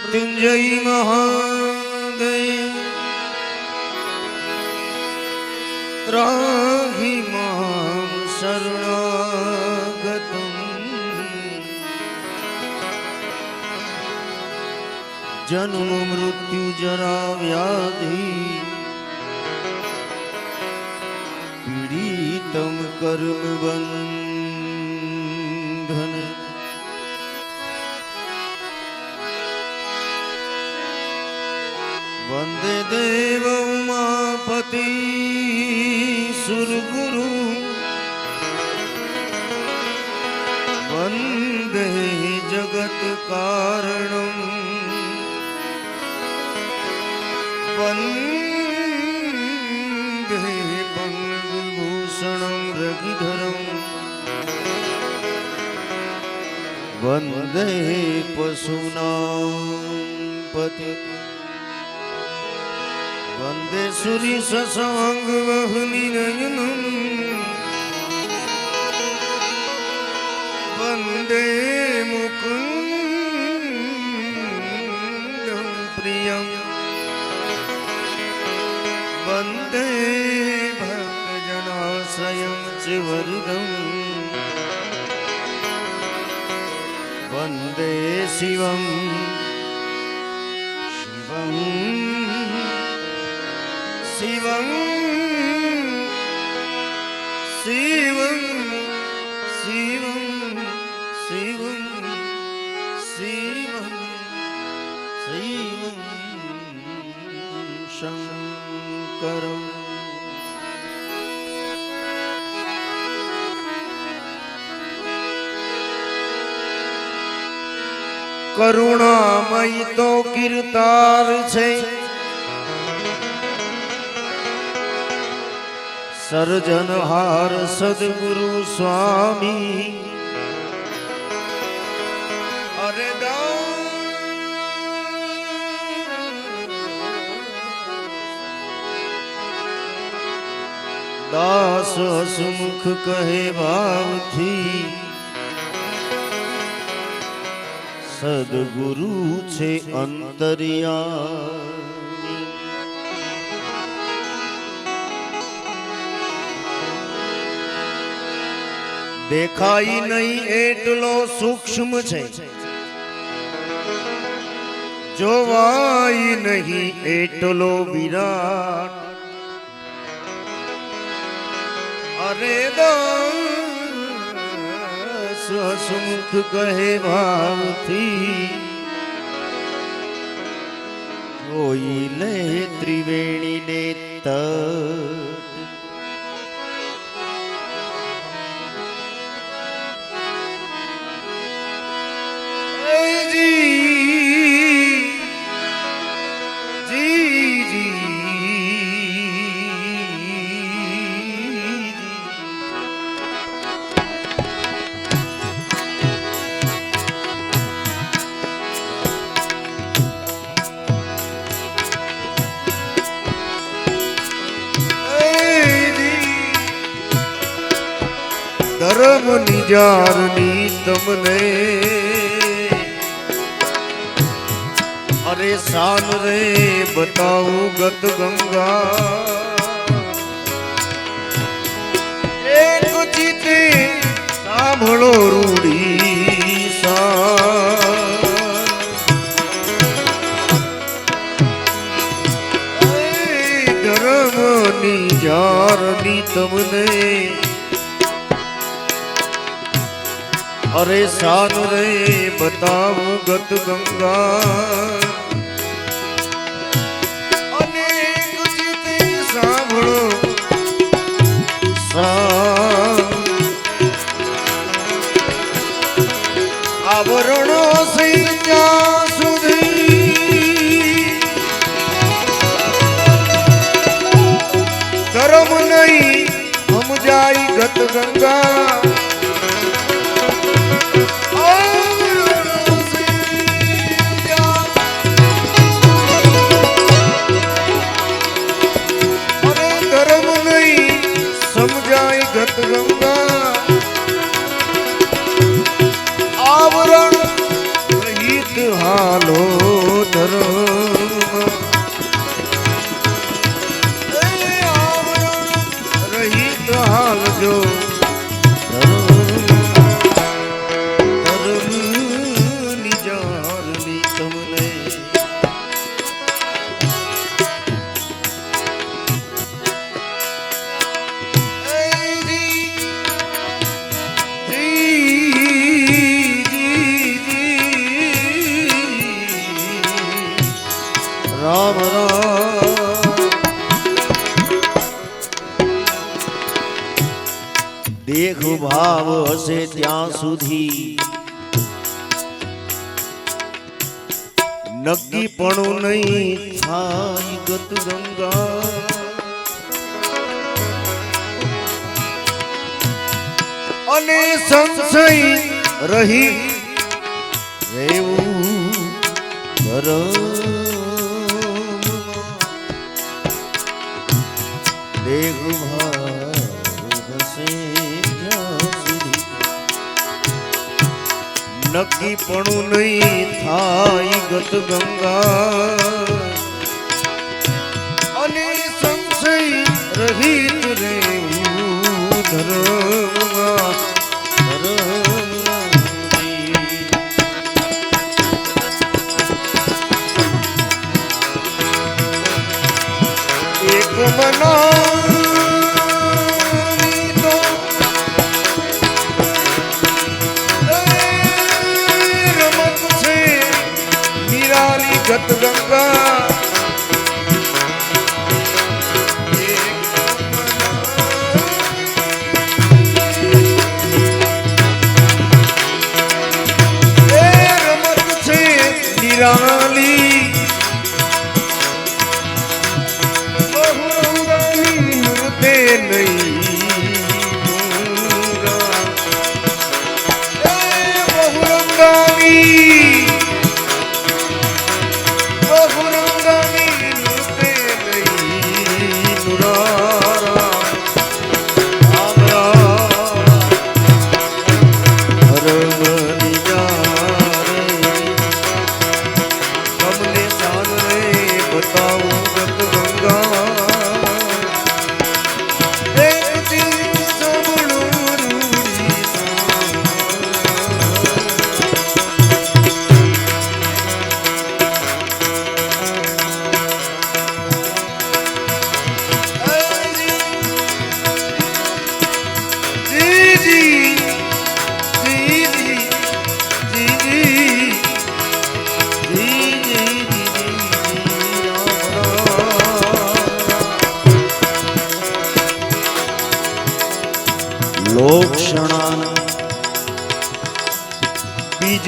মৃত্যুঞ্জয়ী মহোদয় রাম જન્મ મૃત્યુ જરા વ્યાધિ પીડિતમ કર્મ બંધન. વંદે દેવ ઉમાપતિ સુરગુરુ. વંદે જગત કારણમ. વંદે પંગભૂષણમ રગિધરમ વંદે પશુનામ પતિ. વંદે સુરી સસંગ વહની નયનમ. વંદે મુકુંદમ वन्दे भक्तजनाश्रयं शिवरुदम् वन्दे शिवम् કરુણામય તો કીર્તાર છે. સર્જનહાર સદગુરુ સ્વામી. દાસ સુમુખ કહે ભાવથી સદગુરુ છે અંતરિયા દેખાય નહીં એટલો સૂક્ષ્મ છે જોવાય નહીં એટલો વિરાટ અરે દાસ હસમુખ કહે ભાવથી ત્રિવેણીને તર ધર્મ નિજારની તમને. અરે શાન રે, બતાવું ગત ગંગા. એક જીતે સાંભળો રૂડી સા ધર્મની જારની તમને. અરે શાન રે બતાવ ગત ગંગા અનેક ચિતે સાંભળો સા આવરણો સિંજા સુધી ધર્મ નહીં સમજાય ગત ગંગા સુધી. નક્કી પણ નહીં થાય ગત ગંગા અને સંશય રહી રેવું સરસ નક્કી પણ નહીં થાય ગત ગંગા. અને સંશય રહિત રે ધર્મ ધર્મ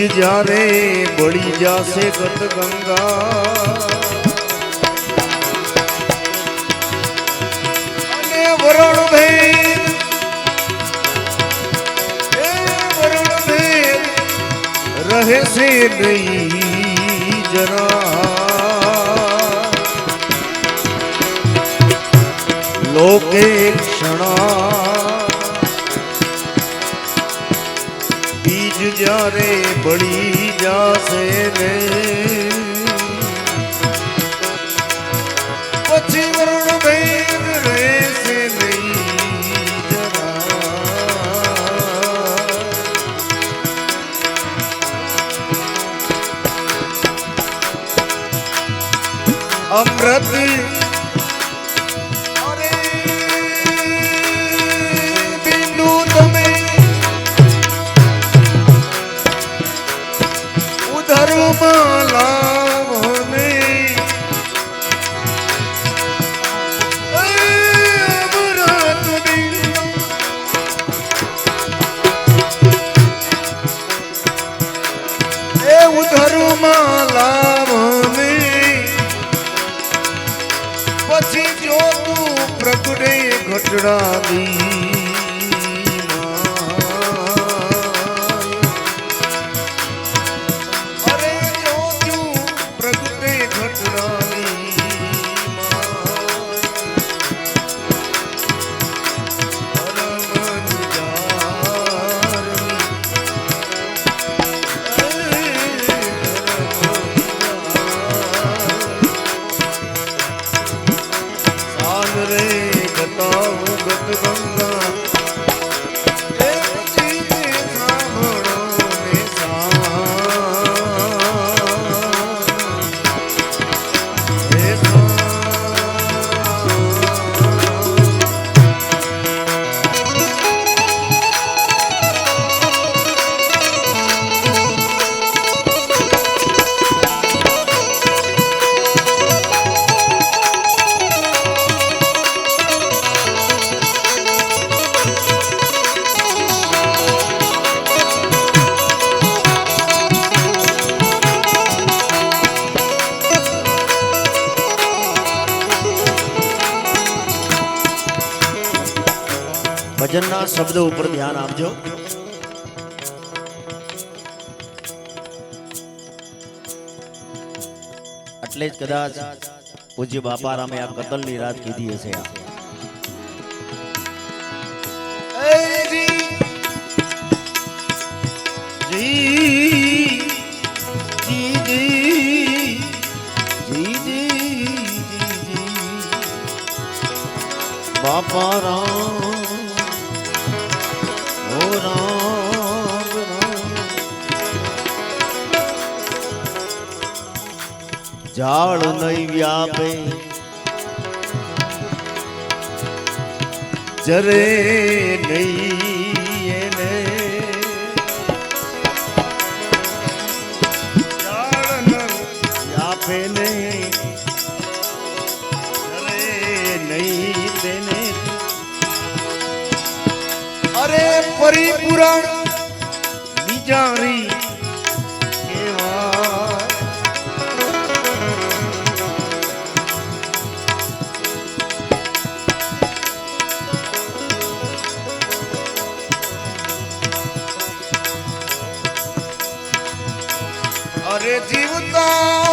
જ જ્યારે બળી જશે ગત ગંગા વરણ ભેદ વરણ જરા. લોકે ક્ષણા જ્યારે બળી જશે રે ભજનના શબ્દો ઉપર ધ્યાન આપજો એટલે જ કદાચ પૂજ્ય બાપારામે આ કતલની રાત કીધી હશે આ. જી જી જી જી જી જી બાપા રામ જાળ નહીં વ્યાપે. જરે નહીં વ્યાપે નહીં અરે પરિપુરાણ વિચારી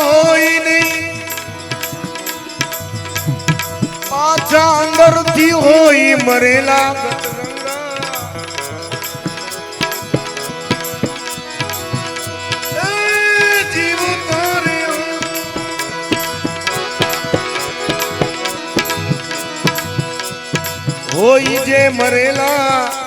હોય પાછા અંદરથી હોય મરેલા હોય જે મરેલા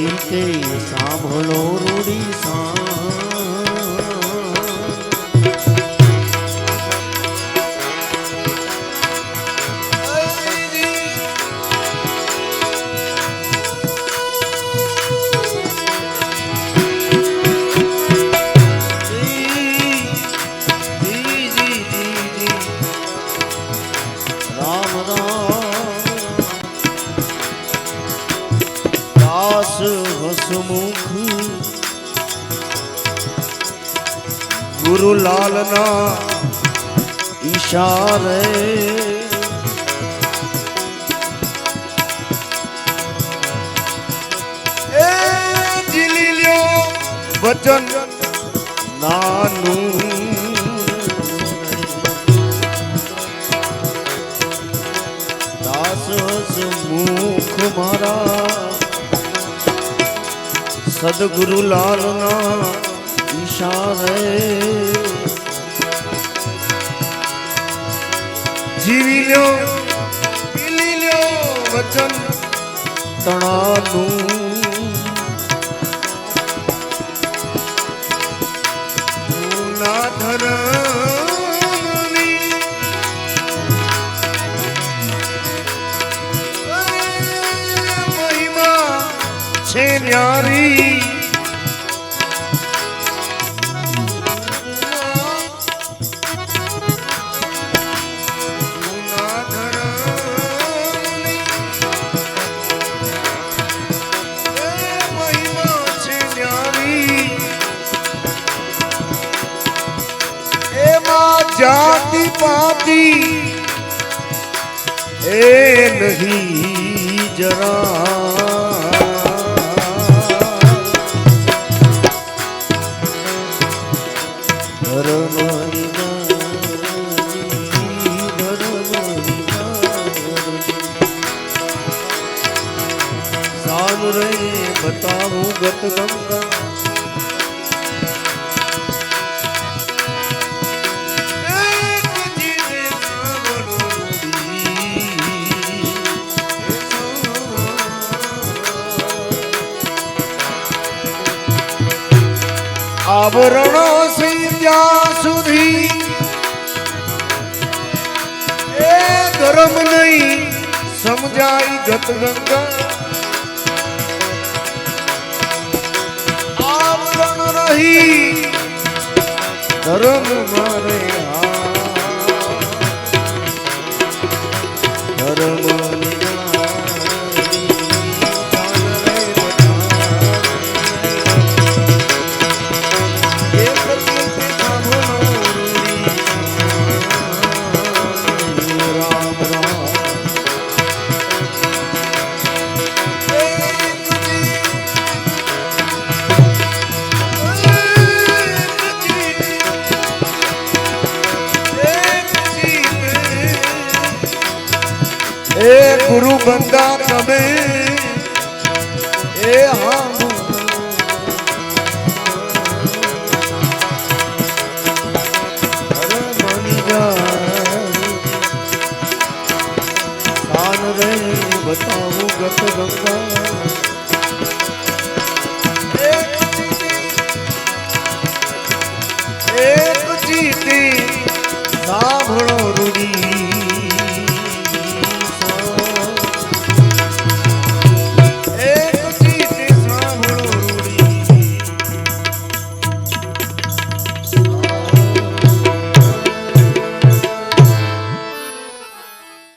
ચીતે સાંભળો રૂડી સા લાલના ઈશારે. એ જીલી લ્યો વચન નાનું. મુખ મારા. સદગુરુ લાલના ઈશારે. જીવી લ્યો પીલી લ્યો વચન તણાનું. ન્યારી. નહીં જરા આવરણો ત્યાં સુધી. ધર્મ નહીં સમજાય ગત ગંગા આવરણ રહી ધર્મ મારે ધર્મ બતાવું ગત ગંગા.